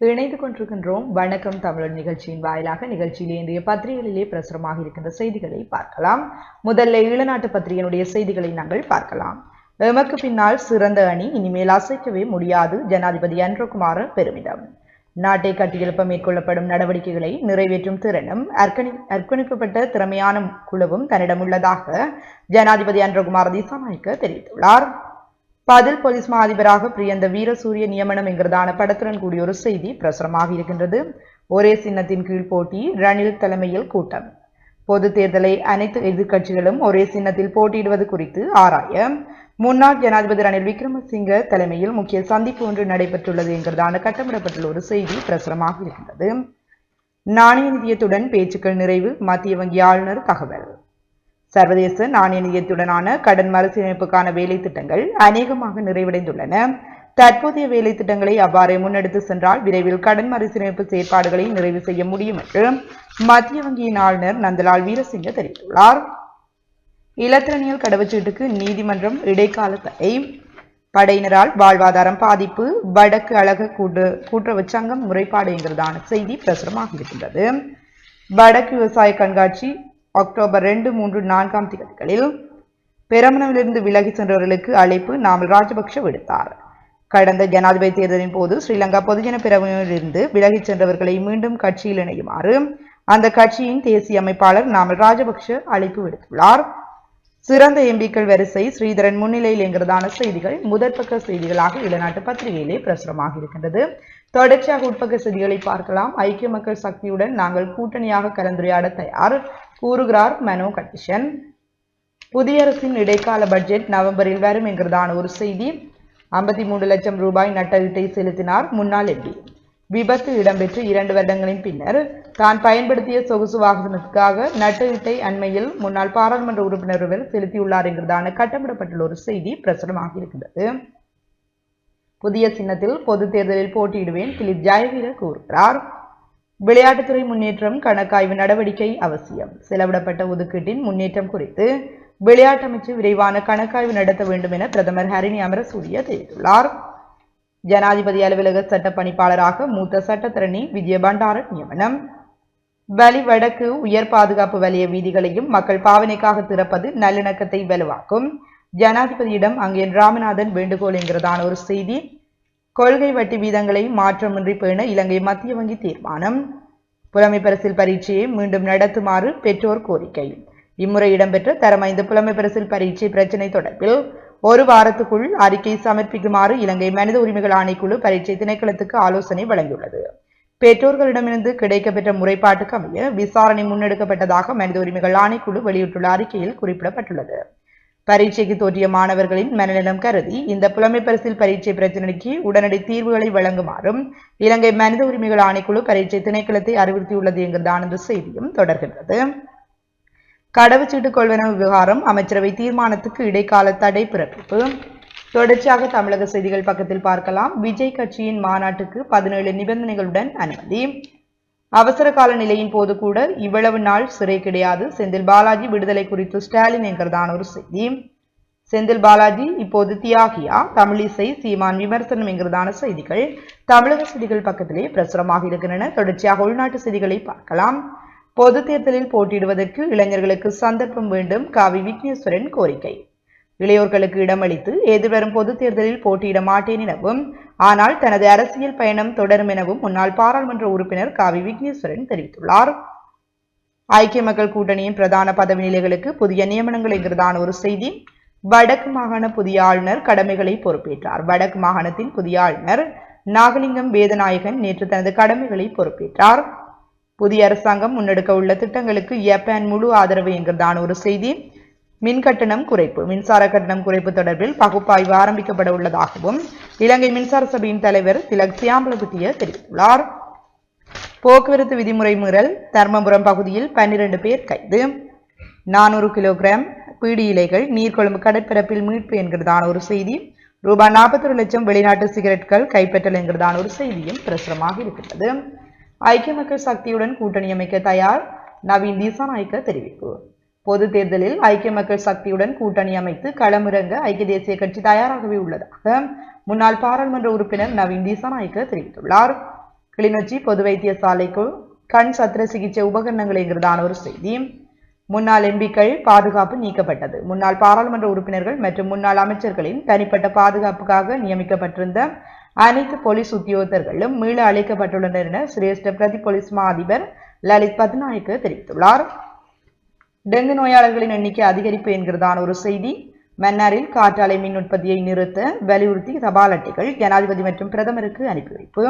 இணைந்து கொண்டிருக்கின்றோம். வணக்கம் தமிழர் நிகழ்ச்சியின் வாயிலாக நிகழ்ச்சியிலே இன்றைய பத்திரிகைகளிலே பிரசுரமாக இருக்கின்ற செய்திகளை பார்க்கலாம். முதல்ல ஈழநாட்டு பத்திரிகையினுடைய செய்திகளை நாங்கள் பார்க்கலாம். எமக்கு பின்னால் சிறந்த அணி இனிமேல் அசைக்கவே முடியாது ஜனாதிபதி அன்றகுமார பெருமிதம். நாட்டை கட்டியெழுப்ப மேற்கொள்ளப்படும் நடவடிக்கைகளை நிறைவேற்றும் திறனும் அர்ப்பணி அர்ப்பணிக்கப்பட்ட திறமையான குழுவும் தன்னிடம் உள்ளதாக ஜனாதிபதி அன்றகுமார் திசாநாயக்க தெரிவித்துள்ளார். பதில் போலீஸ் மா அதிபராக பிரியந்த வீரசூரிய நியமனம் என்கிறதான படத்துடன் கூடிய ஒரு செய்தி பிரசுரமாக இருக்கின்றது. ஒரே சின்னத்தின் கீழ் போட்டி ரணில் தலைமையில் கூட்டம். பொது தேர்தலை அனைத்து எதிர்க்கட்சிகளும் ஒரே சின்னத்தில் போட்டியிடுவது குறித்து ஆராய முன்னாள் ஜனாதிபதி ரணில் விக்ரமசிங்க தலைமையில் முக்கிய சந்திப்பு ஒன்று நடைபெற்றுள்ளது என்கிறதான கட்டமிடப்பட்டுள்ள ஒரு செய்தி பிரசுரமாக இருக்கின்றது. நாணய நிதியத்துடன் பேச்சுக்கள் நிறைவு மத்திய வங்கி ஆளுநர் தகவல். சர்வதேச நாணய நிதியத்துடனான கடன் மறுசீரமைப்புக்கான வேலை திட்டங்கள் அநேகமாக நிறைவடைந்துள்ளன. தற்போதைய வேலை திட்டங்களை அவ்வாறே முன்னெடுத்து சென்றால் விரைவில் கடன் மறுசீரமைப்பு செயற்பாடுகளை நிறைவு செய்ய முடியும் என்று மத்திய வங்கியின் ஆளுநர் நந்தலால் வீரசிங்க தெரிவித்துள்ளார். இலத்திரனியல் கடவுச்சீட்டுக்கு நீதிமன்றம் இடைக்கால தடை. படையினரால் வாழ்வாதாரம் பாதிப்பு. வடக்கு அழக கூட்டு கூட்டுறவு சங்கம் முறைப்பாடு என்கிறதான செய்தி பிரசுரமாக இருக்கின்றது வடக்கு விவசாய கண்காட்சி அக்டோபர் ரெண்டு மூன்று நான்காம் தேதிகளில் பெரமனவிலிருந்து விலகி சென்றவர்களுக்கு அழைப்பு நாமல் ராஜபக்ஷ விடுத்தார். கடந்த ஜனாதிபதி தேர்தலின் போது ஸ்ரீலங்கா பொதுஜன பிரிவினரிலிருந்து விலகிச் சென்றவர்களை மீண்டும் கட்சியில் இணையுமாறு அந்த கட்சியின் தேசிய அமைப்பாளர் நாமல் ராஜபக்ஷ அழைப்பு விடுத்துள்ளார். சிறந்த எம்பிக்கள் வரிசை ஸ்ரீதரன் முன்னிலையில் என்கிறதான செய்திகள் முதற்பக்க செய்திகளாக இளநாட்டு பத்திரிகையிலே பிரசுரமாக இருக்கின்றது. தொடர்ச்சியாக உட்பக்க செய்திகளை பார்க்கலாம். ஐக்கிய மக்கள் சக்தியுடன் நாங்கள் கூட்டணியாக கலந்துரையாட தயார். கூறுகிறார் மனோ கட்டிஷன் புதிய அரசின் இடைக்கால பட்ஜெட் நவம்பரில் வரும் என்கிறதான ஒரு செய்தி. ஐம்பத்தி மூன்று லட்சம் ரூபாய் நட்டஈட்டை செலுத்தினார் முன்னாள் எம்பி விபத்து இடம்பெற்று இரண்டு வருடங்களின் பின்னர் தான் பயன்படுத்திய சொகுசு வாகனத்துக்காக நட்டஈட்டை அண்மையில் முன்னாள் பாராளுமன்ற உறுப்பினர் செலுத்தியுள்ளார் என்கிறதான கட்டமிடப்பட்டுள்ள ஒரு செய்தி பிரசுரமாக இருக்கின்றது. புதிய சின்னத்தில் பொது தேர்தலில் போட்டியிடுவேன் திலீப் ஜெயவீரர் கூறுகிறார். விளையாட்டுத்துறை முன்னேற்றம் கணக்காய்வு நடவடிக்கை அவசியம். செலவிடப்பட்ட ஒதுக்கீட்டின் முன்னேற்றம் குறித்து விளையாட்டு அமைச்சு விரைவான கணக்காய்வு நடத்த வேண்டும் என பிரதமர் ஹரிணி அமரசூரிய தெரிவித்துள்ளார். ஜனாதிபதி அலுவலக சட்ட பணிப்பாளராக மூத்த சட்டத்தரணி விஜய பண்டார நியமனம். வலி வடக்கு உயர் பாதுகாப்பு வலய வீதிகளையும் மக்கள் பாவனைக்காக திறப்பது நல்லிணக்கத்தை வலுவாக்கும். ஜனாதிபதியிடம் அங்கே ராமநாதன் வேண்டுகோள் என்கிறதான ஒரு செய்தி. கொள்கை வட்டி வீதங்களை மாற்றமின்றி பேண இலங்கை மத்திய வங்கி தீர்மானம். புலமை பரிசில் பரீட்சையை மீண்டும் நடத்துமாறு பெற்றோர் கோரிக்கை. இம்முறை இடம்பெற்ற தரம் ஐந்து புலமை பரிசில் பரீட்சை பிரச்சினை தொடர்பில் ஒரு வாரத்துக்குள் அறிக்கை சமர்ப்பிக்குமாறு இலங்கை மனித உரிமைகள் ஆணைக்குழு பரீட்சை திணைக்களத்துக்கு ஆலோசனை வழங்கியுள்ளது. பெற்றோர்களிடமிருந்து கிடைக்கப்பெற்ற முறைப்பாட்டுக்கு அமைய விசாரணை முன்னெடுக்கப்பட்டதாக மனித உரிமைகள் ஆணைக்குழு வெளியிட்டுள்ள அறிக்கையில் குறிப்பிடப்பட்டுள்ளது. பரீட்சைக்கு தோற்றிய மாணவர்களின் மனநலம் கருதி இந்த புலமை பரிசில் பரீட்சை பிரச்சினைக்கு உடனடி தீர்வுகளை வழங்குமாறும் இலங்கை மனித உரிமைகள் ஆணைக்குழு பரீட்சை திணைக்களத்தை அறிவுறுத்தியுள்ளது என்கிறதான இந்த செய்தியும் தொடர்கின்றது. கடவுச்சீட்டு கொள்வன விவகாரம் அமைச்சரவை தீர்மானத்துக்கு இடைக்கால தடை பிறப்பிப்பு. தொடர்ச்சியாக தமிழக செய்திகள் பக்கத்தில் பார்க்கலாம். விஜய் கட்சியின் மாநாட்டுக்கு பதினேழு நிபந்தனைகளுடன் அனுமதி. அவசர கால நிலையின் போது கூட இவ்வளவு நாள் சிறை கிடையாது. செந்தில் பாலாஜி விடுதலை குறித்து ஸ்டாலின் என்கிறதான ஒரு செய்தி. செந்தில் பாலாஜி இப்போது தியாகியா? தமிழிசை சீமான் விமர்சனம் என்கிறதான செய்திகள். தமிழக செய்திகள் பக்கத்திலே பிரசுரமாக இருக்கின்றன. தொடர்ச்சியாக உள்நாட்டு செய்திகளை பார்க்கலாம். பொது தேர்தலில் போட்டியிடுவதற்கு இளைஞர்களுக்கு சந்தர்ப்பம் வேண்டும். காவி விக்னேஸ்வரன் கோரிக்கை. இளையோர்களுக்கு இடமளித்து எதிர்வரும் பொது தேர்தலில் போட்டியிட மாட்டேன் எனவும் ஆனால் தனது அரசியல் பயணம் தொடரும் எனவும் முன்னாள் பாராளுமன்ற உறுப்பினர் காவி விக்னேஸ்வரன் தெரிவித்துள்ளார். ஐக்கிய மக்கள் கூட்டணியின் பிரதான பதவி நிலைகளுக்கு புதிய நியமனங்கள் என்கிறதான ஒரு செய்தி. வடக்கு மாகாண புதிய ஆளுநர் கடமைகளை பொறுப்பேற்றார். வடக்கு மாகாணத்தின் புதிய ஆளுநர் நாகலிங்கம் வேதநாயகன் நேற்று தனது கடமைகளை பொறுப்பேற்றார். புதிய அரசாங்கம் முன்னெடுக்க உள்ள திட்டங்களுக்கு ஜப்பான் முழு ஆதரவு என்கிறதான ஒரு செய்தி. மின் கட்டணம் குறைப்பு. மின்சார கட்டணம் குறைப்பு தொடர்பில் பகுப்பாய்வு ஆரம்பிக்கப்பட உள்ளதாகவும் இலங்கை மின்சார சபையின் தலைவர் திலக் சியாம்பலகுட்டிய தெரிவித்துள்ளார். போக்குவரத்து விதிமுறை மீறல் தர்மபுரம் பகுதியில் பன்னிரண்டு பேர் கைது. நானூறு கிலோகிராம் பீடி இலைகள் நீர்கொழும்பு கடற்பரப்பில் மீட்பு என்கிறதான ஒரு செய்தி. ரூபாய் நாற்பத்தொரு லட்சம் வெளிநாட்டு சிகரெட்கள் கைப்பற்றல் என்கிறதான ஒரு செய்தியும் பிரசுரமாக இருக்கின்றது. ஐக்கிய மக்கள் சக்தியுடன் கூட்டணி அமைக்க தயார் நவீன் திசாநாயக்க தெரிவிப்பு. பொது தேர்தலில் ஐக்கிய மக்கள் சக்தியுடன் கூட்டணி அமைத்து களமிறங்க ஐக்கிய தேசிய கட்சி தயாராகவே உள்ளதாக முன்னாள் பாராளுமன்ற உறுப்பினர் நவீன் திசாநாயக்க தெரிவித்துள்ளார். கிளிநொச்சி பொது வைத்தியசாலைக்கு கண் சத்திர சிகிச்சை உபகரணங்கள் என்கிறதான ஒரு செய்தி. முன்னாள் எம்பிக்கள் பாதுகாப்பு நீக்கப்பட்டது. முன்னாள் பாராளுமன்ற உறுப்பினர்கள் மற்றும் முன்னாள் அமைச்சர்களின் தனிப்பட்ட பாதுகாப்புக்காக நியமிக்கப்பட்டிருந்த அனைத்து போலீஸ் உத்தியோகத்தர்களும் மீள அழைக்கப்பட்டுள்ளனர் என சிரேஷ்ட பிரதி போலீஸ் மா அதிபர் லலித் பத்நாயக்கு தெரிவித்துள்ளார். டெங்கு நோயாளர்களின் எண்ணிக்கை அதிகரிப்பு என்கிறதான ஒரு செய்தி. மன்னாரில் காற்றாலை மின் உற்பத்தியை நிறுத்த வலியுறுத்தி தபால் அட்டைகள் ஜனாதிபதி மற்றும் பிரதமருக்கு அனுப்பி வைப்பு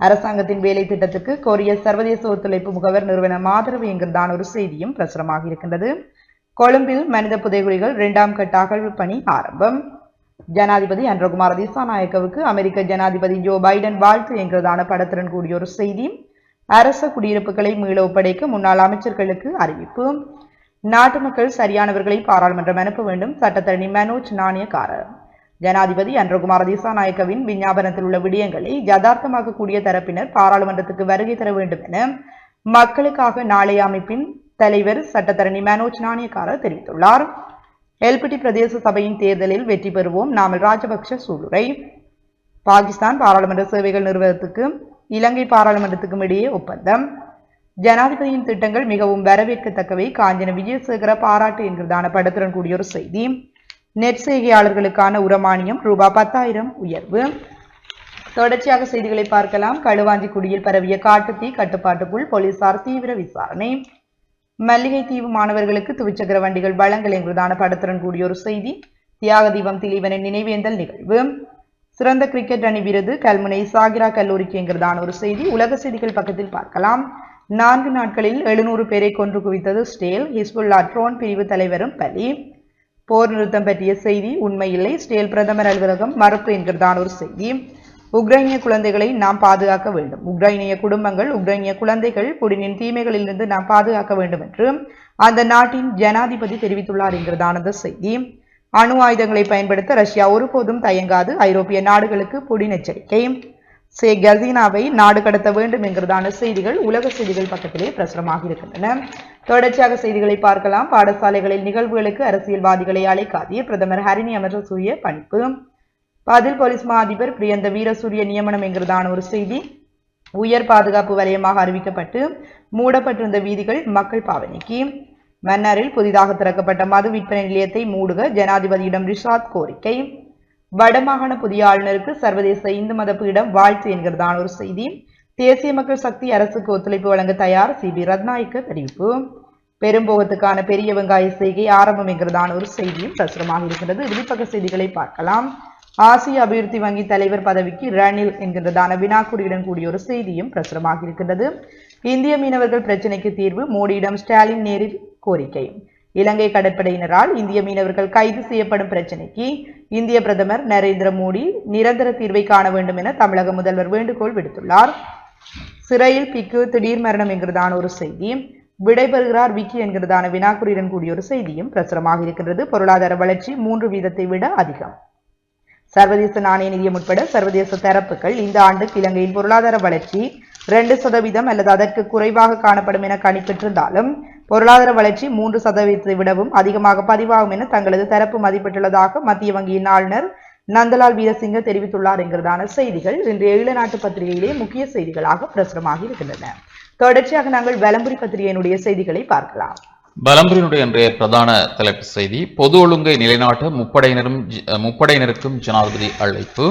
அரசாங்கத்தின் வேலை திட்டத்துக்கு கொரிய சர்வதேச ஒத்துழைப்பு முகவர் நிறுவனம் ஆதரவு என்கிறதான ஒரு செய்தியும் பிரசுரமாக இருக்கின்றது. கொழும்பில் மனித புதைகுழிகள் இரண்டாம் கட்ட அகழ்வு பணி ஆரம்பம். ஜனாதிபதி அன்றகுமார் திசாநாயக்கவுக்கு அமெரிக்க ஜனாதிபதி ஜோ பைடன் வாழ்த்து என்கிறதான படத்துடன் கூடிய ஒரு செய்தி. அரச குடியிருப்புகளை மீள ஒப்படைக்க முன்னாள் அமைச்சர்களுக்கு அறிவிப்பு. நாட்டு மக்கள் சரியானவர்களை பாராளுமன்றம் அனுப்ப வேண்டும். சட்டத்தரணி மனோஜ் நாணயக்காரர். ஜனாதிபதி அன்றகுமார் திசாநாயக்கவின் விஞ்ஞாபனத்தில் உள்ள விடயங்களை யதார்த்தமாக்கக்கூடிய தரப்பினர் பாராளுமன்றத்துக்கு வருகை தர வேண்டும் என மக்களுக்காக நாளைய அமைப்பின் தலைவர் சட்டத்தரணி மனோஜ் நாணயக்காரர் தெரிவித்துள்ளார். எல்பிட்டி பிரதேச சபையின் தேர்தலில் வெற்றி பெறுவோம். நாமல் ராஜபக்ஷ சூளுரை. பாகிஸ்தான் பாராளுமன்ற சேவைகள் நிறுவனத்துக்கு இலங்கை பாராளுமன்றத்துக்கும் இடையே ஒப்பந்தம். ஜனாதிபதியின் திட்டங்கள் மிகவும் வரவேற்கத்தக்கவை. காஞ்சன விஜயசேகர பாராட்டு என்கிறதான படத்துடன் கூடிய ஒரு செய்தி. நெட் செய்கையாளர்களுக்கான உரமானியம் ரூபாய் பத்தாயிரம் உயர்வு. தொடர்ச்சியாக செய்திகளை பார்க்கலாம். களுவாஞ்சிக்குடியில் பரவிய காட்டுத்தீ கட்டுப்பாட்டுக்குள் போலீசார் தீவிர விசாரணை. மல்லிகை தீவு மாணவர்களுக்கு துவிச்சக்கர வண்டிகள் வழங்கல் என்கிறதான படத்துடன் கூடிய ஒரு செய்தி. தியாக தீபம் திலீவனின் நினைவேந்தல் நிகழ்வு. சிறந்த கிரிக்கெட் அணி விருது கல்முனை சாகிரா கல்லூரிக்கு என்கிறதான ஒரு செய்தி. உலக செய்திகள் பக்கத்தில் பார்க்கலாம். நான்கு நாட்களில் எழுநூறு பேரை கொன்று குவித்தது ஸ்டேல். ஹிஸ்புல்லா ட்ரோன் பிரிவு தலைவரும் பலி. போர் நிறுத்தம் பற்றிய செய்தி உண்மையில்லை. ஸ்டேல் பிரதமர் அலுவலகம் மறுப்பு என்கிறதான ஒரு செய்தி. உக்ரைனிய குழந்தைகளை நாம் பாதுகாக்க வேண்டும். உக்ரைனிய குடும்பங்கள் உக்ரைனிய குழந்தைகள் புடினின் தீமைகளிலிருந்து நாம் பாதுகாக்க வேண்டும் என்று அந்த நாட்டின் ஜனாதிபதி தெரிவித்துள்ளார் என்கிறதான செய்தி. அணு ஆயுதங்களை பயன்படுத்த ரஷ்யா ஒருபோதும் தயங்காது. ஐரோப்பிய நாடுகளுக்கு புடின் எச்சரிக்கை சே கசீனாவை நாடு கடத்த வேண்டும் என்கிறதான செய்திகள் உலக செய்திகள் பக்கத்திலே பிரசுரமாக இருக்கின்றன தொடர்ச்சியாக செய்திகளை பார்க்கலாம். பாடசாலைகளில் நிகழ்வுகளுக்கு அரசியல்வாதிகளை அழைக்காதே பிரதமர் ஹரிணி அமரசூரிய பணிப்பு பதில் போலீஸ் மா அதிபர் பிரியந்த வீரசூரிய நியமனம் என்கிறதான ஒரு செய்தி. உயர் பாதுகாப்பு வலயமாக அறிவிக்கப்பட்டு மூடப்பட்டிருந்த வீதிகள் மக்கள் பாவனைக்கு. மன்னாரில் புதிதாக திறக்கப்பட்ட மது விற்பனை நிலையத்தை மூடுக ஜனாதிபதியிடம் ரிஷாத் கோரிக்கை. வடமாகாண புதிய ஆளுநருக்கு சர்வதேச இந்து மத பீடம் வாழ்த்து என்கிறதான ஒரு செய்தி. தேசிய மக்கள் சக்தி அரசுக்கு ஒத்துழைப்பு வழங்க தயார் சி பி ரத்நாயக்க தெரிவிப்பு. பெரும்போகத்துக்கான பெரிய வெங்காய செய்கை ஆரம்பம் என்கிறதான ஒரு செய்தியும் பிரசுரமாக இருக்கிறது இறுதிப்பக்க செய்திகளை பார்க்கலாம். ஆசிய அபிவிருத்தி வங்கி தலைவர் பதவிக்கு ரணில் என்கின்றதான வினாக்குறியுடன் கூடிய ஒரு செய்தியும் பிரசுரமாக இருக்கின்றது. இந்திய மீனவர்கள் பிரச்சினைக்கு தீர்வு மோடியிடம் ஸ்டாலின் நேரில் கோரிக்கை. இலங்கை கடற்படையினரால் இந்திய மீனவர்கள் கைது செய்யப்படும் பிரச்சினைக்கு இந்திய பிரதமர் நரேந்திர மோடி நிரந்தர தீர்வை காண வேண்டும் என தமிழக முதல்வர் வேண்டுகோள் விடுத்துள்ளார். சிறையில் பிக்கு திடீர் மரணம் என்கிறதான ஒரு செய்தி. விடைபெறுகிறார் விக்கி என்கிறதான வினாக்குறியுடன் கூடிய ஒரு செய்தியும் பிரசுரமாக இருக்கின்றது. பொருளாதார வளர்ச்சி மூன்று வீதத்தை விட அதிகம். சர்வதேச நாணய நிதியம் உட்பட சர்வதேச தரப்புகள் இந்த ஆண்டுக்கு இலங்கையின் பொருளாதார வளர்ச்சி இரண்டு சதவீதம் அல்லது அதற்கு குறைவாக காணப்படும் என கணிப்பிட்டிருந்தாலும் பொருளாதார வளர்ச்சி மூன்று சதவீதத்தை விடவும் அதிகமாக பதிவாகும் என தங்களது தரப்பு மதிப்பிட்டுள்ளதாக மத்திய வங்கியின் ஆளுநர் நந்தலால் வீரசிங்க தெரிவித்துள்ளார் என்கிறதான செய்திகள் இன்றைய ஈழநாட்டு பத்திரிகையிலே முக்கிய செய்திகளாக பிரசுரமாகி இருக்கின்றன. தொடர்ச்சியாக நாங்கள் வலம்புரி பத்திரிகையினுடைய செய்திகளை பார்க்கலாம். பலம்புரியினுடைய இன்றைய பிரதான தலைப்பு செய்தி பொது ஒழுங்கை நிலைநாட்ட முப்படையினரும் முப்படையினருக்கும் ஜனாதிபதி அழைப்பு.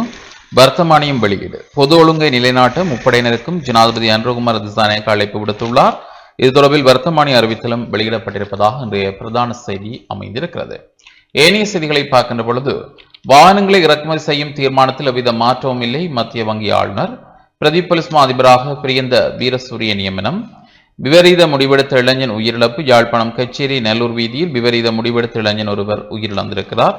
வர்த்தமானியம் வெளியீடு. பொது ஒழுங்கை நிலைநாட்ட முப்படையினருக்கும் ஜனாதிபதி அன்ருகுமார் திசாநாயக்க அழைப்பு விடுத்துள்ளார். இது தொடர்பில் வர்த்தமானி அறிவித்தலும் வெளியிடப்பட்டிருப்பதாக இன்றைய பிரதான செய்தி அமைந்திருக்கிறது. ஏனைய செய்திகளை பார்க்கின்ற பொழுது வாகனங்களை இறக்குமதி செய்யும் தீர்மானத்தில் எவ்வித மாற்றமும் இல்லை மத்திய வங்கி ஆளுநர். பிரதீப் போலீஸ் அதிபராக பிரியந்த வீரசூரிய நியமனம். விபரீத முடிவெடுத்த இளைஞன் உயிரிழப்பு யாழ்ப்பாணம் கச்சேரி நெல்லூர் வீதியில் விபரீத முடிவெடுத்த இளைஞன் ஒருவர் உயிரிழந்திருக்கிறார்.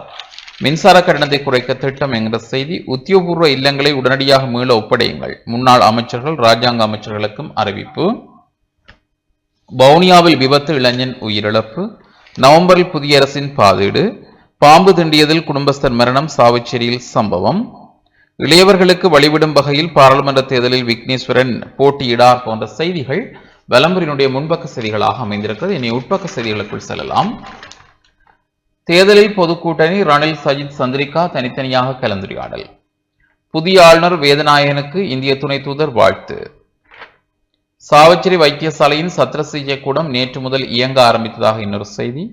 மின்சார கட்டணத்தை குறைக்க திட்டம் என்கிற செய்தி உத்தியோகபூர்வ இல்லங்களை உடனடியாக மீள ஒப்படையுங்கள். முன்னாள் அமைச்சர்கள் ராஜாங்க அமைச்சர்களுக்கும் அறிவிப்பு. வவுனியாவில் விபத்து இளைஞன் உயிரிழப்பு. நவம்பரில் புதிய அரசின் பாதீடு. பாம்பு திண்டியதில் குடும்பஸ்தர் மரணம் சாவச்சேரியில் சம்பவம். இளையவர்களுக்கு வழிவிடும் வகையில் பாராளுமன்ற தேர்தலில் விக்னேஸ்வரன் போட்டியிடார் போன்ற செய்திகள் வலம்புரியினுடைய முன்பக்க செய்திகளாக அமைந்திருக்கிறது. இனி உட்பக்க செய்திகளுக்குள் செல்லலாம். தேர்தலில் பொதுக்கூட்டணி ரணில் சஜித் சந்திரிகா தனித்தனியாக கலந்துரையாடல். புதிய ஆளுநர் வேதநாயகனுக்கு இந்திய துணை தூதர் வாழ்த்து. சாவச்சேரி வைத்தியசாலையின் சத்திர சிகிச்சை கூடம் நேற்று முதல் இயங்க ஆரம்பித்ததாக இன்னொரு செய்தி.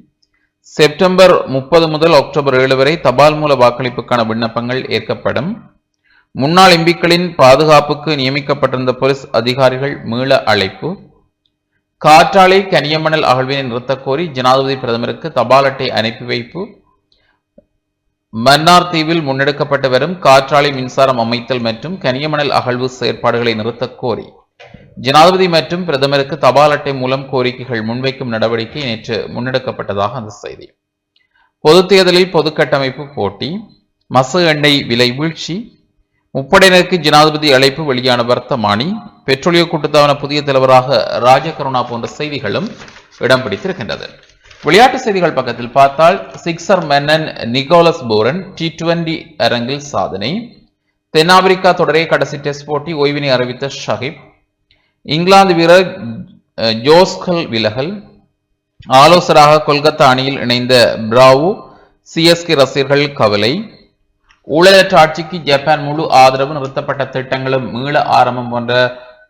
செப்டம்பர் முப்பது முதல் அக்டோபர் ஏழு வரை தபால் மூல வாக்களிப்புக்கான விண்ணப்பங்கள் ஏற்கப்படும். முன்னாள் எம்பிக்களின் பாதுகாப்புக்கு நியமிக்கப்பட்டிருந்த போலீஸ் அதிகாரிகள் மீள அழைப்பு. காற்றாலை கனியமணல் அகழ்வினை நிறுத்தக் கோரி ஜனாதிபதி பிரதமருக்கு தபால் அட்டை அனுப்பி வைப்பு. மன்னார் தீவில் முன்னெடுக்கப்பட்டு வரும் காற்றாலை மின்சாரம் அமைத்தல் மற்றும் கனியமணல் அகழ்வு செயற்பாடுகளை நிறுத்தக் கோரி ஜனாதிபதி மற்றும் பிரதமருக்கு தபால் அட்டை மூலம் கோரிக்கைகள் முன்வைக்கும் நடவடிக்கை நேற்று முன்னெடுக்கப்பட்டதாக அந்த செய்தி. பொது தேர்தலில் பொதுக்கட்டமைப்பு போட்டி மசு எண்ணெய் விலை வீழ்ச்சி முப்படையினருக்கு ஜனாதிபதி அழைப்பு வெளியான வர்த்தமானி பெட்ரோலிய கூட்டுத்தாபன புதிய தலைவராக ராஜகருணா போன்ற செய்திகளும் இடம் பிடித்திருக்கின்றது. விளையாட்டு செய்திகள் பக்கத்தில் பார்த்தால் சிக்ஸர் மன்னன் நிகோலஸ் போரன் டி டுவெண்டி அரங்கில் சாதனை. தென்னாப்பிரிக்கா தொடரே கடைசி டெஸ்ட் போட்டி ஓய்வினை அறிவித்த ஷஹிப். இங்கிலாந்து வீரர் ஜோஸ்கல் விலகல். ஆலோசராக கொல்கத்தா அணியில் இணைந்த பிராவு சிஎஸ்கே ரசிகர்கள் கவலை. ஊழலற்ற ஆட்சிக்கு ஜப்பான் முழு ஆதரவு நிறுத்தப்பட்ட திட்டங்களும் மீள ஆரம்பம் போன்ற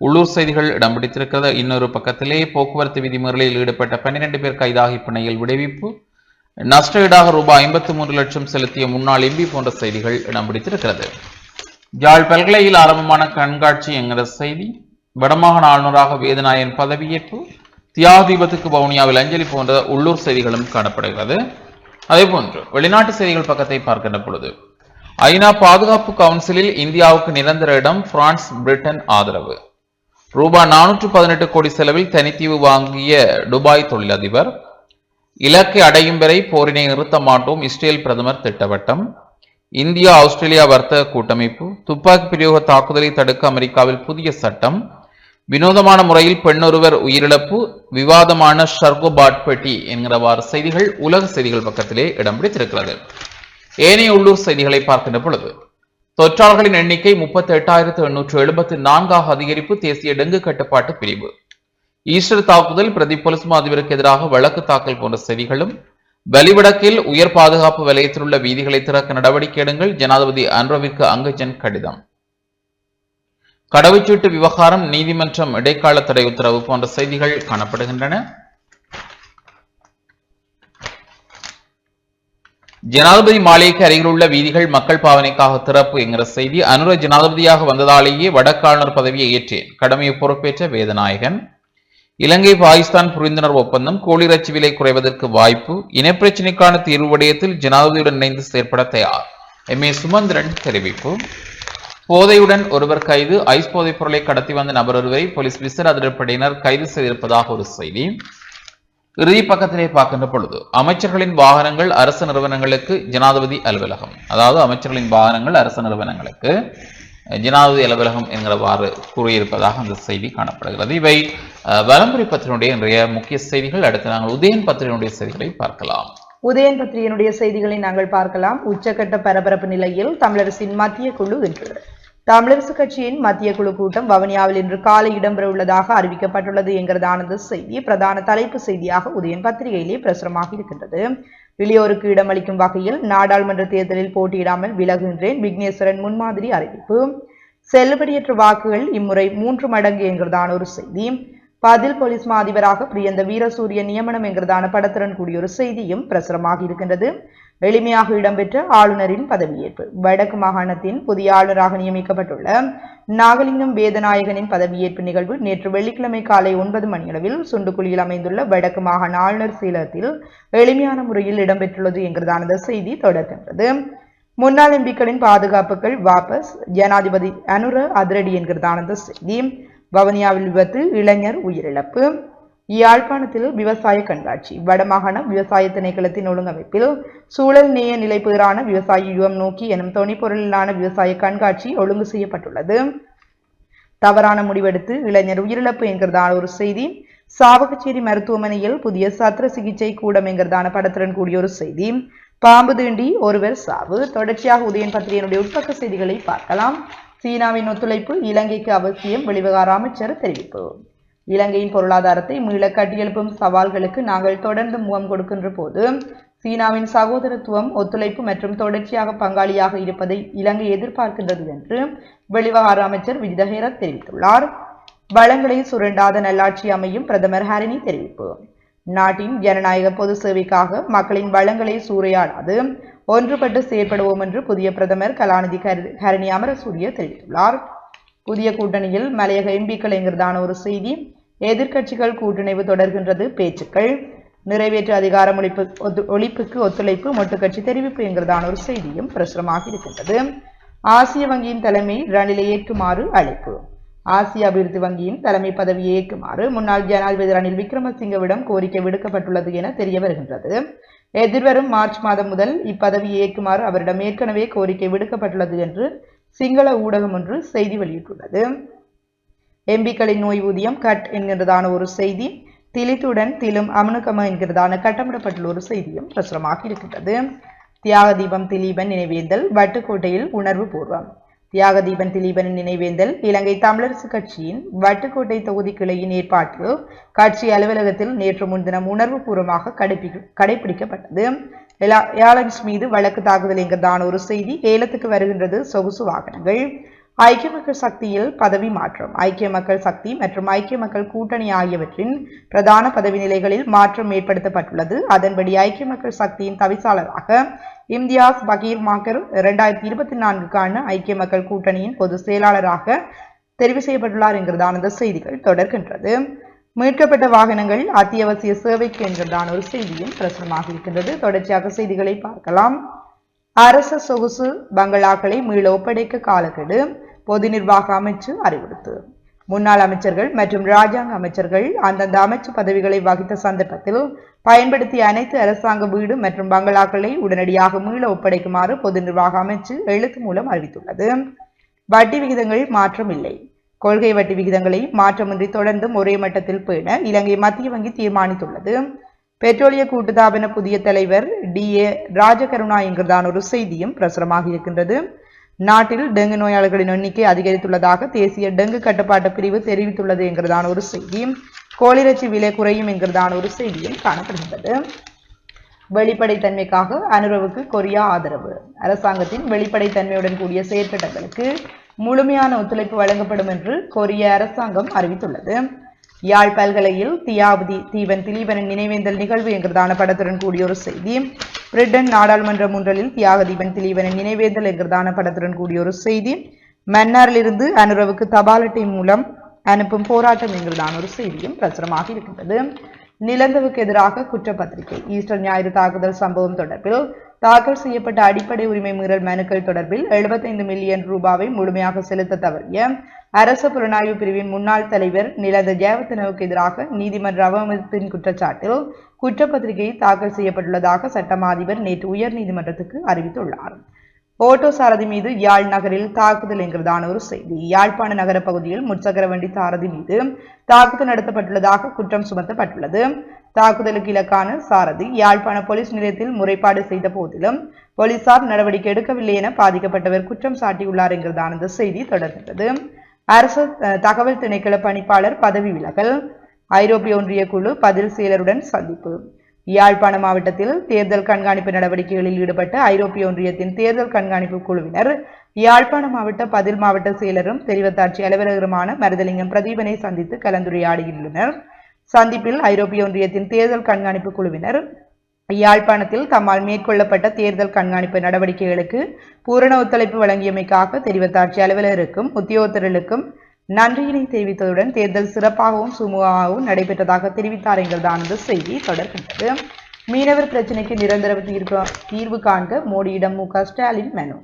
உள்ளூர் செய்திகள் இடம் பிடித்திருக்கிறது. இன்னொரு பக்கத்திலே போக்குவரத்து விதிமுறைகளில் ஈடுபட்ட பன்னிரண்டு பேர் கைதாகி பிணையில் விடுவிப்பு. நஷ்டஈடாக ரூபாய் ஐம்பத்தி மூன்று லட்சம் செலுத்திய முன்னாள் எம்பி போன்ற செய்திகள் இடம் பிடித்திருக்கிறது. யாழ் பல்கலையில் ஆரம்பமான கண்காட்சி என்கிற செய்தி வடமாகாண ஆளுநராக வேதநாயகன் பதவியேற்பு தியாக தீபத்துக்கு வவுனியாவில் அஞ்சலி போன்ற உள்ளூர் செய்திகளும் காணப்படுகிறது. அதேபோன்று வெளிநாட்டு செய்திகள் பக்கத்தை பார்க்கின்ற பொழுது ஐநா பாதுகாப்பு கவுன்சிலில் இந்தியாவுக்கு நிரந்தர இடம் பிரான்ஸ் பிரிட்டன் ஆதரவு. ரூபாய் நானூற்று பதினெட்டு கோடி செலவில் தனித்தீவு வாங்கிய துபாய் தொழிலதிபர். இலக்கை அடையும் வரை போரினை நிறுத்த மாட்டோம் இஸ்ரேல் பிரதமர் திட்டவட்டம். இந்தியா ஆஸ்திரேலியா வர்த்தக கூட்டமைப்பு துப்பாக்கி பிரயோக தாக்குதலை தடுக்க அமெரிக்காவில் புதிய சட்டம். வினோதமான முறையில் பெண்ணொருவர் உயிரிழப்பு விவாதமான ஷர்கோபாட் பெட்டி என்கிறவாறு செய்திகள் உலக செய்திகள் பக்கத்திலே இடம் பிடித்திருக்கிறது. ஏனைய உள்ளூர் செய்திகளை பார்க்கின்ற பொழுது தொற்றாளர்களின் எண்ணிக்கை முப்பத்தி எட்டாயிரத்து எண்ணூற்று எழுபத்தி நான்காக அதிகரிப்பு தேசிய டெங்கு கட்டுப்பாட்டு பிரிவு. ஈஸ்டர் தாக்குதல் பிரதி போலீஸ் அதிபருக்கு எதிராக வழக்கு தாக்கல் போன்ற செய்திகளும் வலிவடக்கில் உயர் பாதுகாப்பு வலயத்தில் உள்ள வீதிகளை திறக்க நடவடிக்கை எடுங்கள் ஜனாதிபதி அன்ரோவிற்கு அங்கஜன் கடிதம். கடவுச்சீட்டு விவகாரம் நீதிமன்றம் இடைக்கால தடை உத்தரவு போன்ற செய்திகள் காணப்படுகின்றன. ஜனாதிபதி மாளிகைக்கு அருகில் உள்ள வீதிகள் மக்கள் பாவனைக்காக திறப்பு என்கிற செய்தி அனுர ஜனாதிபதியாக வந்ததாலேயே வடக்காளுநர் பதவியை ஏற்றேன். கடமையை பொறுப்பேற்ற வேதநாயகன். இலங்கை பாகிஸ்தான் புரிந்துணர்வு ஒப்பந்தம் கோழிரச்சி விலை குறைவதற்கு வாய்ப்பு இனப்பிரச்சினைக்கான தீர்வு விடயத்தில் ஜனாதிபதியுடன் இணைந்து செயற்பட தயார். எம் ஏ சுமந்திரன் தெரிவிப்பு. போதையுடன் ஒருவர் கைது ஐஸ் போதைப் பொருளை கடத்தி வந்த நபர் ஒருவரை போலீஸ் விசேட அதிரப்படையினர் கைது செய்திருப்பதாக ஒரு செய்தி. இறுதி பக்கத்திலே பார்க்கின்ற பொழுது அமைச்சர்களின் வாகனங்கள் அரசு நிறுவனங்களுக்கு ஜனாதிபதி அலுவலகம். அதாவது அமைச்சர்களின் வாகனங்கள் அரசு நிறுவனங்களுக்கு ஜனாதிபதி அலுவலகம் என்கிறவாறு கூறியிருப்பதாக அந்த செய்தி காணப்படுகிறது. இவை வலம்புரி பத்திரினுடைய இன்றைய முக்கிய செய்திகள். அடுத்து நாங்கள் உதயன் பத்திரினுடைய செய்திகளை பார்க்கலாம். உதயன் பத்திரிகையினுடைய செய்திகளை நாங்கள் பார்க்கலாம். உச்சக்கட்ட பரபரப்பு நிலையில் தமிழரசின் மத்திய குழு இன்று தமிழரசு கட்சியின் மத்திய குழு கூட்டம் வவுனியாவில் இன்று காலை இடம்பெறவுள்ளதாக அறிவிக்கப்பட்டுள்ளது என்கிறதானது செய்தி. பிரதான தலைப்பு செய்தியாக உதயன் பத்திரிகையிலே பிரசுரமாக இருக்கின்றது. இளையோருக்கு இடமளிக்கும் வகையில் நாடாளுமன்ற தேர்தலில் போட்டியிடாமல் விலகுகின்றேன் விக்னேஸ்வரன் முன்மாதிரி அறிவிப்பு. செல்லுபடியற்ற வாக்குகள் இம்முறை மூன்று மடங்கு என்கிறதான ஒரு செய்தி. பதில் போலீஸ் மா அதிபராக பிரியந்த வீரசூரிய நியமனம் என்கிறதான படத்துடன் கூடிய ஒரு செய்தியும் பிரசுரமாக இருக்கின்றது. எளிமையாக இடம்பெற்ற ஆளுநரின் பதவியேற்பு. வடக்கு மாகாணத்தின் புதிய ஆளுநராக நியமிக்கப்பட்டுள்ள நாகலிங்கம் வேதநாயகனின் பதவியேற்பு நிகழ்வு நேற்று வெள்ளிக்கிழமை காலை ஒன்பது மணியளவில் சுண்டுக்குழியில் அமைந்துள்ள வடக்கு மாகாண ஆளுநர் சீலத்தில் எளிமையான முறையில் இடம்பெற்றுள்ளது என்கிறதான செய்தி தொடர்கின்றது. முன்னாள் எம்பிக்களின் பாதுகாப்புகள் வாபஸ் ஜனாதிபதி அனுர அதிரடி என்கிறதான செய்தி. வவுனியாவில் விபத்து இளைஞர் உயிரிழப்பு. யாழ்ப்பாணத்தில் விவசாய கண்காட்சி. வடமாகாண விவசாய திணைக்களத்தின் ஒழுங்கமைப்பில் சூழல் நேய நிலைப்பேறான விவசாய யுகம் நோக்கி எனும் தொனிப்பொருளிலான விவசாய கண்காட்சி ஒழுங்கு செய்யப்பட்டுள்ளது. தவறான முடிவெடுத்து இளைஞர் உயிரிழப்பு என்கிறதான ஒரு செய்தி சாவகச்சேரி மருத்துவமனையில் புதிய சத்திர சிகிச்சை கூடம் என்கிறதான படத்துடன் கூடிய ஒரு செய்தி. பாம்பு தீண்டி ஒருவர் சாவு. தொடர்ச்சியாக உதயன் பத்திரிகையினுடைய உட்பக்க செய்திகளை பார்க்கலாம். சீனாவின் ஒத்துழைப்பு இலங்கைக்கு அவசியம் வெளிவிவகார அமைச்சர் தெரிவிப்பு. இலங்கையின் பொருளாதாரத்தை மீள கட்டியெழுப்பும் சவால்களுக்கு நாங்கள் தொடர்ந்து முகம் கொடுக்கின்ற போது சீனாவின் சகோதரத்துவம் ஒத்துழைப்பு மற்றும் தொடர்ச்சியாக பங்காளியாக இருப்பதை இலங்கை எதிர்பார்க்கின்றது என்று வெளிவகார அமைச்சர் விஜிதஹேர தெரிவித்துள்ளார். வளங்களை சுரண்டாத நல்லாட்சி அமையும் பிரதமர் ஹரிணி தெரிவிப்பு. நாட்டின் ஜனநாயக பொது சேவைக்காக மக்களின் வளங்களை சூறையாடாது ஒன்றுபட்டு செயற்படுவோம் என்று புதிய பிரதமர் கலாநிதி கரு- ஹரணி அமரசூரிய தெரிவித்துள்ளார். புதிய கூட்டணியில் மலையக எம்பிக்கள் என்கிறதான ஒரு செய்தி எதிர்க்கட்சிகள் கூட்டணிவு தொடர்கின்றது பேச்சுக்கள் நிறைவேற்று அதிகாரம் ஒழிப்பு ஒழிப்புக்கு ஒத்துழைப்பு மொட்டுக்கட்சி தெரிவிப்பு என்கிறதான ஒரு செய்தியும் பிரசுரமாக இருக்கின்றது. ஆசிய வங்கியின் தலைமை ரணிலை ஏற்குமாறு அழைப்பு. ஆசிய அபிவிருத்தி வங்கியின் தலைமை பதவியை ஏற்குமாறு முன்னாள் ஜனாதிபதி ரணில் விக்ரமசிங்கவிடம் கோரிக்கை விடுக்கப்பட்டுள்ளது என தெரிய வருகின்றது. எதிர்வரும் மார்ச் மாதம் முதல் இப்பதவியை ஏற்குமாறு அவரிடம் ஏற்கனவே கோரிக்கை விடுக்கப்பட்டுள்ளது என்று சிங்கள ஊடகம் ஒன்று செய்தி வெளியிட்டுள்ளது. எம்பிக்களின் ஓய்வூதியம் கட் என்கிறதான ஒரு செய்தி திலித்துடன் திலும் அமனுக்கம என்கிறதான கட்டமிடப்பட்டுள்ள ஒரு செய்தியும் பிரசுரமாக இருக்கின்றது. தியாக தீபம் திலீபன் நினைவேந்தல் வட்டுக்கோட்டையில் உணர்வு பூர்வம். தியாகதீபன் திலீபனின் நினைவேந்தல் இலங்கை தமிழரசு கட்சியின் வட்டுக்கோட்டை தொகுதி கிளையின் ஏற்பாட்டில் கட்சி அலுவலகத்தில் நேற்று முன்தினம் உணர்வு பூர்வமாக கடைபிடிக்கப்பட்டது மீது வழக்கு தாக்குதல் என்கிறதான ஒரு செய்தி ஏலத்துக்கு வருகின்றது சொகுசு வாகனங்கள். ஐக்கிய மக்கள் சக்தியில் பதவி மாற்றம் ஐக்கிய மக்கள் சக்தி மற்றும் ஐக்கிய மக்கள் கூட்டணி ஆகியவற்றின் பிரதான பதவி நிலைகளில் மாற்றம் ஏற்படுத்தப்பட்டுள்ளது. அதன்படி ஐக்கிய மக்கள் சக்தியின் தவிசாளராக இம்தியாஸ் பகீர் மாக்கர் இரண்டாயிரத்தி இருபத்தி நான்குக்கான ஐக்கிய மக்கள் கூட்டணியின் பொதுச் செயலாளராக தெரிவு செய்யப்பட்டுள்ளார் என்கிறதான இந்த செய்திகள் தொடர்கின்றது. மீட்கப்பட்ட வாகனங்கள் அத்தியாவசிய சேவைக்கு என்கிறதான ஒரு செய்தியும் பிரசுரமாக இருக்கின்றது. தொடர்ச்சியாக செய்திகளை பார்க்கலாம். அரச சொகுசு பங்களாக்களை மீள ஒப்படைக்க காலக்கெடு பொது நிர்வாக அமைச்சு அறிவுறுத்து. முன்னாள் அமைச்சர்கள் மற்றும் ராஜாங்க அமைச்சர்கள் அந்தந்த அமைச்சு பதவிகளை வகித்த சந்தர்ப்பத்தில் பயன்படுத்திய அனைத்து அரசாங்க வீடு மற்றும் பங்களாக்களை உடனடியாக மீள ஒப்படைக்குமாறு பொது நிர்வாக அமைச்சு எழுத்து மூலம் அறிவித்துள்ளது. வட்டி விகிதங்கள் மாற்றம் இல்லை. கொள்கை வட்டி விகிதங்களை மாற்றமின்றி தொடர்ந்தும் ஒரே மட்டத்தில் பேண இலங்கை மத்திய வங்கி தீர்மானித்துள்ளது. பெட்ரோலிய கூட்டுத்தாபன புதிய தலைவர் டி. ஏ. ராஜகருணா என்கிறதான ஒரு செய்தியும் பிரசுரமாக இருக்கின்றது. நாட்டில் டெங்கு நோயாளர்களின் எண்ணிக்கை அதிகரித்துள்ளதாக தேசிய டெங்கு கட்டுப்பாட்டு பிரிவு தெரிவித்துள்ளது என்கிறதான ஒரு செய்தியும். கோழிறைச்சி விலை குறையும் என்கிறதான ஒரு செய்தியும் காணப்படுகின்றது. வெளிப்படைத்தன்மைக்காக அனுரவுக்கு கொரியா ஆதரவு. அரசாங்கத்தின் வெளிப்படைத்தன்மையுடன் கூடிய செயற்திட்டங்களுக்கு முழுமையான ஒத்துழைப்பு வழங்கப்படும் என்று கொரிய அரசாங்கம் அறிவித்துள்ளது. யாழ் பல்கலையில் தியாபதி தீவன் திலீபனின் நினைவேந்தல் நிகழ்வு என்கிறதான படத்துடன் கூடிய ஒரு செய்தி. பிரிட்டன் நாடாளுமன்ற முன்றலில் தியாக தீபன் திலீபனின் நினைவேந்தல் என்கிறதான படத்துடன் கூடிய ஒரு செய்தி. மன்னாரிலிருந்து அனுரவுக்கு தபால் அட்டை மூலம் அனுப்பும் போராட்டம் என்கிறதான ஒரு செய்தியும் பிரசுரமாக இருக்கின்றது. நிலந்தவுக்கு எதிராக குற்றப்பத்திரிகை ஈஸ்டர் ஞாயிறு தாக்குதல் சம்பவம் தொடர்பில் தாக்கல் செய்யப்பட்ட அடிப்படை உரிமை மீறல் மனுக்கள் தொடர்பில் 75 மில்லியன் ரூபாவை முழுமையாக செலுத்த தவறிய அரசு புலனாய்வு பிரிவின் முன்னாள் தலைவர் நிலந்த ஜெயவர்தனவுக்கு எதிராக நீதிமன்ற அவமதிப்பின் குற்றச்சாட்டில் குற்றப்பத்திரிகை தாக்கல் செய்யப்பட்டுள்ளதாக சட்டமா அதிபர் நேற்று உயர்நீதிமன்றத்துக்கு அறிவித்துள்ளார். ஓட்டோ சாரதி மீது யாழ் நகரில் தாக்குதல் என்கிறதான ஒரு செய்தி. யாழ்ப்பாண நகர பகுதியில் முச்சக்கர வண்டி சாரதி மீது தாக்குதல் நடத்தப்பட்டுள்ளதாக குற்றம் சுமத்தப்பட்டுள்ளது. தாக்குதலுக்கு இலக்கான சாரதி யாழ்ப்பாண போலீஸ் நிலையத்தில் முறைப்பாடு செய்த போதிலும் போலீசார் நடவடிக்கை எடுக்கவில்லை என பாதிக்கப்பட்டவர் குற்றம் சாட்டியுள்ளார் என்கிறதான இந்த செய்தி தொடர்கிறது அரசு தகவல் திணைக்கள பணிப்பாளர் பதவி விலகல் ஐரோப்பிய ஒன்றிய குழு பதில் செயலருடன் சந்திப்பு. யாழ்ப்பாண மாவட்டத்தில் தேர்தல் கண்காணிப்பு நடவடிக்கைகளில் ஈடுபட்ட ஐரோப்பிய ஒன்றியத்தின் தேர்தல் கண்காணிப்பு குழுவினர் யாழ்ப்பாண மாவட்ட பதில் மாவட்ட செயலரும் தெரிவத்தாட்சி அலுவலருமான மருதலிங்கம் பிரதீபனை சந்தித்து கலந்துரையாடியுள்ளனர். சந்திப்பில் ஐரோப்பிய ஒன்றியத்தின் தேர்தல் கண்காணிப்பு குழுவினர் யாழ்ப்பாணத்தில் தம்மால் மேற்கொள்ளப்பட்ட தேர்தல் கண்காணிப்பு நடவடிக்கைகளுக்கு பூரண ஒத்துழைப்பு வழங்கியமைக்காக தெரிவத்தாட்சி அலுவலருக்கும் உத்தியோகத்தர்களுக்கும் நன்றியினை தெரிவித்ததுடன் தேர்தல் சிறப்பாகவும் சுமூகமாகவும் நடைபெற்றதாக தெரிவித்தார் என்கிறதானது செய்தி தொடர்கின்றது. மீனவர் பிரச்சினைக்கு நிரந்தர தீர்வு தீர்வு காண்க மோடியிடம் மு க ஸ்டாலின் மனு.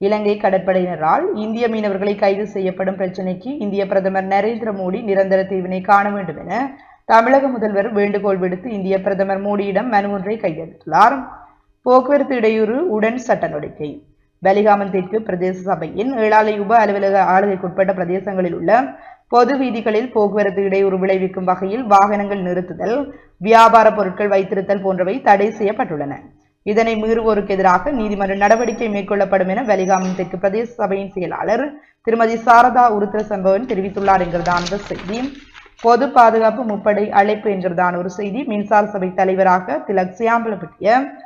இலங்கை கடற்படையினரால் இந்திய மீனவர்களை கைது செய்யப்படும் பிரச்சினைக்கு இந்திய பிரதமர் நரேந்திர மோடி நிரந்தர தீர்வினை காண வேண்டும் என தமிழக முதல்வர் வேண்டுகோள் விடுத்து இந்திய பிரதமர் மோடியிடம் மனு ஒன்றை கையளித்துள்ளார். போக்குவரத்து இடையூறு உடன் சட்ட நடவடிக்கை பலிகாமன் தெற்கு பிரதேச சபையின் ஏழாலை உப அலுவலக ஆளுகைக்குட்பட்ட பிரதேசங்களில் உள்ள பொது வீதிகளில் போக்குவரத்து இடையூறு விளைவிக்கும் வகையில் வாகனங்கள் நிறுத்துதல் வியாபார பொருட்கள் வைத்திருத்தல் போன்றவை தடை செய்யப்பட்டுள்ளன. இதனை மீறுவோருக்கு எதிராக நீதிமன்ற நடவடிக்கை மேற்கொள்ளப்படும் என வலிகாமம் தெற்கு பிரதேச சபையின் செயலாளர் திருமதி சாரதா உருத்திர சம்பவன் தெரிவித்துள்ளார் என்கிறதான செய்தி. பொது பாதுகாப்பு முப்படை அழைப்பு என்றுதான் ஒரு செய்தி. மின்சார சபை தலைவராக திலக் சியாம்பலப்பட்டிய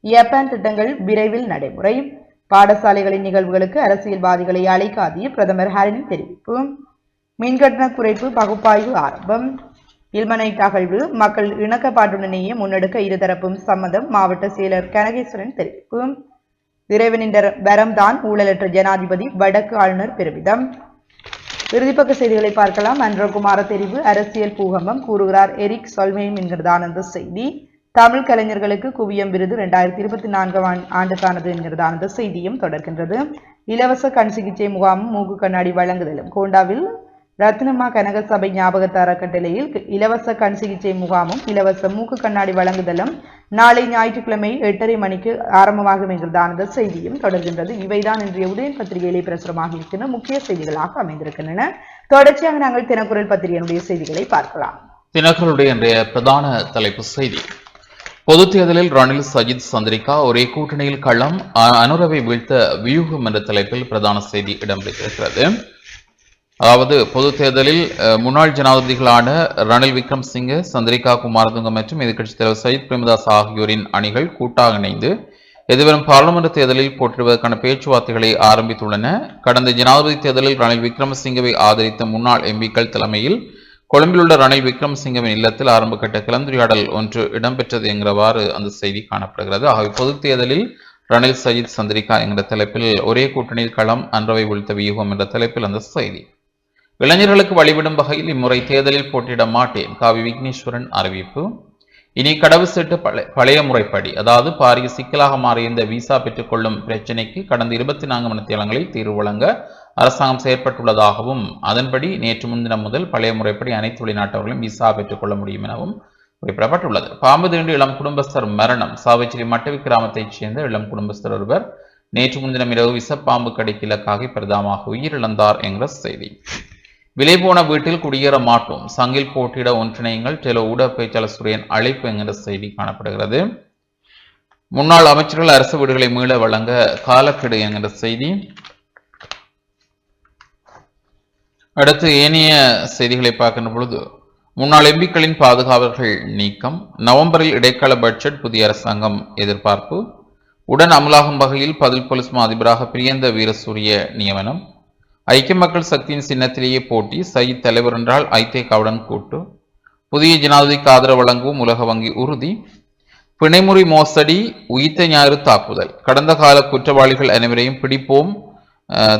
ஜப்பான் திட்டங்கள் விரைவில் நடைமுறை. பாடசாலைகளின் நிகழ்வுகளுக்கு அரசியல்வாதிகளை அழைக்காதே பிரதமர் ஹரின் தெரிவிப்பு. மின்கட்டண குறைப்பு பகுப்பாய்வு ஆரம்பம். இல்மனை அகழ்வு மக்கள் இணக்கப்பாட்டுடனேயே முன்னெடுக்க இருதரப்பும் சம்மதம் மாவட்ட செயலர் கனகேஸ்வரன் தெரிவிப்பு. இறைவனின் வரம்தான் ஊழலற்ற ஜனாதிபதி வடக்கு ஆளுநர் பெருமிதம். இறுதிப்பக்க செய்திகளை பார்க்கலாம். அன்றகுமார தெரிவு அரசியல் பூகம்பம் கூறுகிறார் எரிக் சொல்மேம் என்கிறதான அந்த செய்தி. தமிழ் கலைஞர்களுக்கு குவியம் விருது ரெண்டாயிரத்தி இருபத்தி நான்காம் ஆண்டுக்கானது என்கிறதான அந்த செய்தியும் தொடர்கின்றது. இலவச கண் சிகிச்சை முகாமும் மூக்கு கண்ணாடி வழங்குதலும். கோண்டாவில் ரத்னமா கனக சபை ஞாபகத்த அறக்கட்டளையில் இலவச கண் சிகிச்சை முகாமும் இலவச மூக்கு கண்ணாடி வழங்குதலும் நாளை ஞாயிற்றுக்கிழமை எட்டரை மணிக்கு ஆரம்பமாகும் என்கிறதான செய்தியும் தொடர்கின்றது. இவைதான் இன்றைய உதயன் பத்திரிகையிலே பிரசுரமாக இருக்கின்ற முக்கிய செய்திகளாக அமைந்திருக்கின்றன. தொடர்ச்சியாக நாங்கள் தினக்குரல் பத்திரிகையினுடைய செய்திகளை பார்க்கலாம். தினக்குரலுடைய இன்றைய பிரதான தலைப்பு செய்தி. பொது தேர்தலில் ரணில் சஜித் சந்திரிகா ஒரே கூட்டணியில் களம் அனுரவை வீழ்த்த வியூகம் என்ற தலைப்பில் பிரதான செய்தி இடம்பெற்றிருக்கிறது. அதாவது பொது தேர்தலில் முன்னாள் ஜனாதிபதிகளான ரணில் விக்ரம்சிங்கு சந்திரிகா குமாரதுங்க மற்றும் எதிர்கட்சித் தலைவர் சயித் பிரேமதாஸ் ஆகியோரின் அணிகள் கூட்டாக இணைந்து எதிர்வரும் பாராளுமன்ற தேர்தலில் போட்டிடுவதற்கான பேச்சுவார்த்தைகளை ஆரம்பித்துள்ளன. கடந்த ஜனாதிபதி தேர்தலில் ரணில் விக்ரமசிங்கவை ஆதரித்த முன்னாள் எம்பிக்கள் தலைமையில் கொழும்பிலுள்ள ரணில் விக்ரமசிங்கவின் இல்லத்தில் ஆரம்பகட்ட கலந்துரையாடல் ஒன்று இடம்பெற்றது என்கிறவாறு அந்த செய்தி காணப்படுகிறது. ஆகவே பொது தேர்தலில் ரணில் சஜித் சந்திரிகா என்கிற தலைப்பில் ஒரே கூட்டணியில் களம் அன்றவை வீழ்த்த வியூகம் என்ற தலைப்பில் அந்த செய்தி. இளைஞர்களுக்கு வழிவிடும் வகையில் இம்முறை தேர்தலில் போட்டியிட மாட்டேன். காவி விக்னேஸ்வரன் அறிவிப்பு. இனி கடவு சீட்டு பழைய முறைப்படி அதாவது பாரிய சிக்கலாக மாறிய இந்த விசா பெற்றுக்கொள்ளும் பிரச்சினைக்கு கடந்த இருபத்தி நான்கு மணித்தியாலங்களில் தீர்வு வழங்க அரசாங்கம் செயற்பட்டுள்ளதாகவும் அதன்படி நேற்று முன்தினம் முதல் பழைய முறைப்படி அனைத்து வெளிநாட்டவர்களும் விசா பெற்றுக்கொள்ள முடியும் எனவும் குறிப்பிடப்பட்டுள்ளது. பாம்பு தீண்டு இளம் குடும்பஸ்தர் மரணம். சாவச்சேரி மட்டவி கிராமத்தைச் சேர்ந்த இளம் குடும்பஸ்தர் ஒருவர் நேற்று முன்தினம் இரவு விசப்பாம்பு கடிக்கு இலக்காகி பிரதாமாக உயிரிழந்தார் என்கிற செய்தி. விலை போன வீட்டில் குடியேற மாட்டோம். சங்கில் போட்டியிட ஒன்றிணையுங்கள். சில ஊடக பேச்சாளர் சூரியன் அழைப்பு என்கிற செய்தி காணப்படுகிறது. முன்னாள் அமைச்சர்கள் அரசு வீடுகளை மீள வழங்க காலக்கெடு என்கிற செய்தி. அடுத்து ஏனைய செய்திகளை பார்க்கின்ற பொழுது முன்னாள் எம்பிக்களின் பாதுகாவலர்கள் நீக்கம். நவம்பரில் இடைக்கால பட்ஜெட் புதிய அரசாங்கம் எதிர்பார்ப்பு. உடன் அமலாகும் வகையில் பதில் போலீஸ் அதிபராக பிரியந்த வீரசூரிய நியமனம். ஐக்கிய மக்கள் சக்தியின் சின்னத்திலேயே போட்டி சயித் தலைவர் என்றால் ஐதேகாவுடன் கூட்டு. புதிய ஜனாதிபதிக்கு ஆதரவு வழங்கும் உலக வங்கி உறுதி. பிணைமுறை மோசடி உயிர்த்த ஞாயிறு தாக்குதல். கடந்த கால குற்றவாளிகள் அனைவரையும் பிடிப்போம்.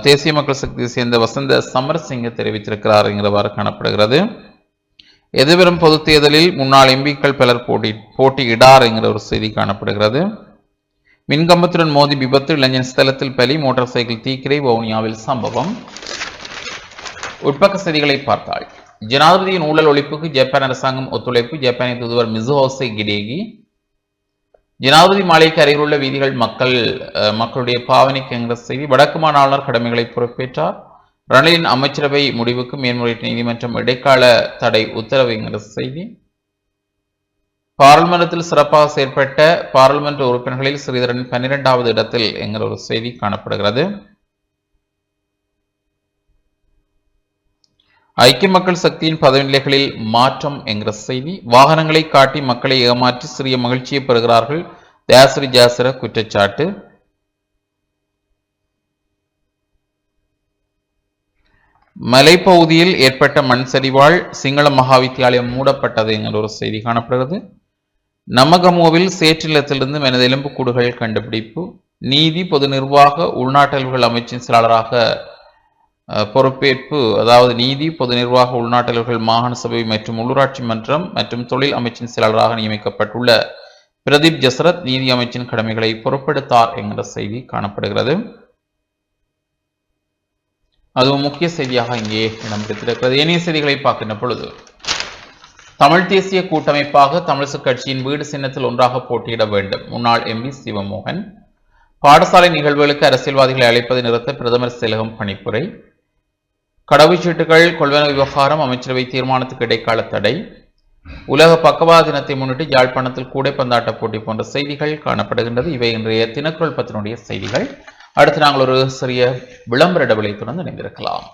தேசிய மக்கள் சக்தியை சேர்ந்த வசந்த சமரசிங்க தெரிவித்திருக்கிறார் என்கிறவாறு காணப்படுகிறது. எதிர்வரும் பொதுத் தேர்தலில் முன்னாள் எம்பிக்கள் பலர் போட்டி போட்டியிடார் என்கிற ஒரு செய்தி காணப்படுகிறது. மின்கம்பத்துடன் மோதி விபத்து. இளைஞன் ஸ்தலத்தில் பலி மோட்டார் சைக்கிள் தீக்கிரை வவுனியாவில் சம்பவம். உட்பக்க செய்திகளை பார்த்தாள் ஜனாதிபதியின் ஊழல் ஒழிப்புக்கு ஜப்பான் அரசாங்கம் ஒத்துழைப்பு. ஜப்பானிய தூதுவர் மிசுஹோசை கிடேகி ஜனாதிபதி மாளிகைக்கு அருகில் உள்ள வீதிகள் மக்கள் அஹ், மக்களுடைய பாவனைக்கு என்கிற செய்தி. வடக்கு மாநாளர் கடமைகளை பொறுப்பேற்றார். ரணிலின் அமைச்சரவை முடிவுக்கு மேன்முறையீட்டு நீதிமன்றம் இடைக்கால தடை உத்தரவு என்கிற செய்தி. பாராளுமன்றத்தில் சிறப்பாக செயற்பட்ட பாராளுமன்ற உறுப்பினர்களில் ஸ்ரீதரன் பன்னிரெண்டாவது இடத்தில் என்கிற ஒரு செய்தி காணப்படுகிறது. ஐக்கிய மக்கள் சக்தியின் பதவி நிலைகளில் மாற்றம் என்கிற செய்தி. வாகனங்களை காட்டி மக்களை ஏமாற்றி சிறிய மகிழ்ச்சியை பெறுகிறார்கள் தயாசிரி ஜாசிர குற்றச்சாட்டு. மலைப்பகுதியில் ஏற்பட்ட மண் சரிவால் சிங்கள மகாவித்தியாலயம் மூடப்பட்டது என்கிற ஒரு செய்தி காணப்படுகிறது. நமகமோவில் சேற்றிலத்திலிருந்து மனித எலும்புக்கூடுகள் கண்டுபிடிப்பு. நீதி பொது நிர்வாக உள்நாட்டல்கள் அமைச்சின் செயலாளராக பொறுப்பேற்பு அதாவது நீதி பொது நிர்வாக உள்நாட்டல்கள் மாகாண சபை மற்றும் உள்ளூராட்சி மன்றம் மற்றும் தொழில் அமைச்சின் செயலாளராக நியமிக்கப்பட்டுள்ள பிரதீப் ஜசரத் நீதி அமைச்சின் கடமைகளை பொறுப்பெடுத்தார் என்கிற செய்தி காணப்படுகிறது. அதுவும் முக்கிய செய்தியாக இங்கே இடம் பிடித்திருக்கிறது ஏனைய செய்திகளை பார்க்கின்ற பொழுது தமிழ் தேசிய கூட்டமைப்பாக தமிழிசு கட்சியின் வீடு சின்னத்தில் ஒன்றாக போட்டியிட வேண்டும். முன்னாள் எம்பி சிவமோகன். பாடசாலை நிகழ்வுகளுக்கு அரசியல்வாதிகளை அழைப்பதை நிறுத்த பிரதமர் செலகம் பணிப்புரை. கடவுச்சீட்டுகள் கொள்வன விவகாரம் அமைச்சரவை தீர்மானத்துக்கு இடைக்கால தடை. உலக பக்கவாத தினத்தை முன்னிட்டு யாழ்ப்பாணத்தில் கூடைப்பந்தாட்ட போட்டி போன்ற செய்திகள் காணப்படுகின்றது. இவை இன்றைய தினக்குரல் பத்தினுடைய செய்திகள். அடுத்து நாங்கள் ஒரு சிறிய விளம்பர இடைவெளி தொடர்ந்து இணைந்திருக்கலாம்.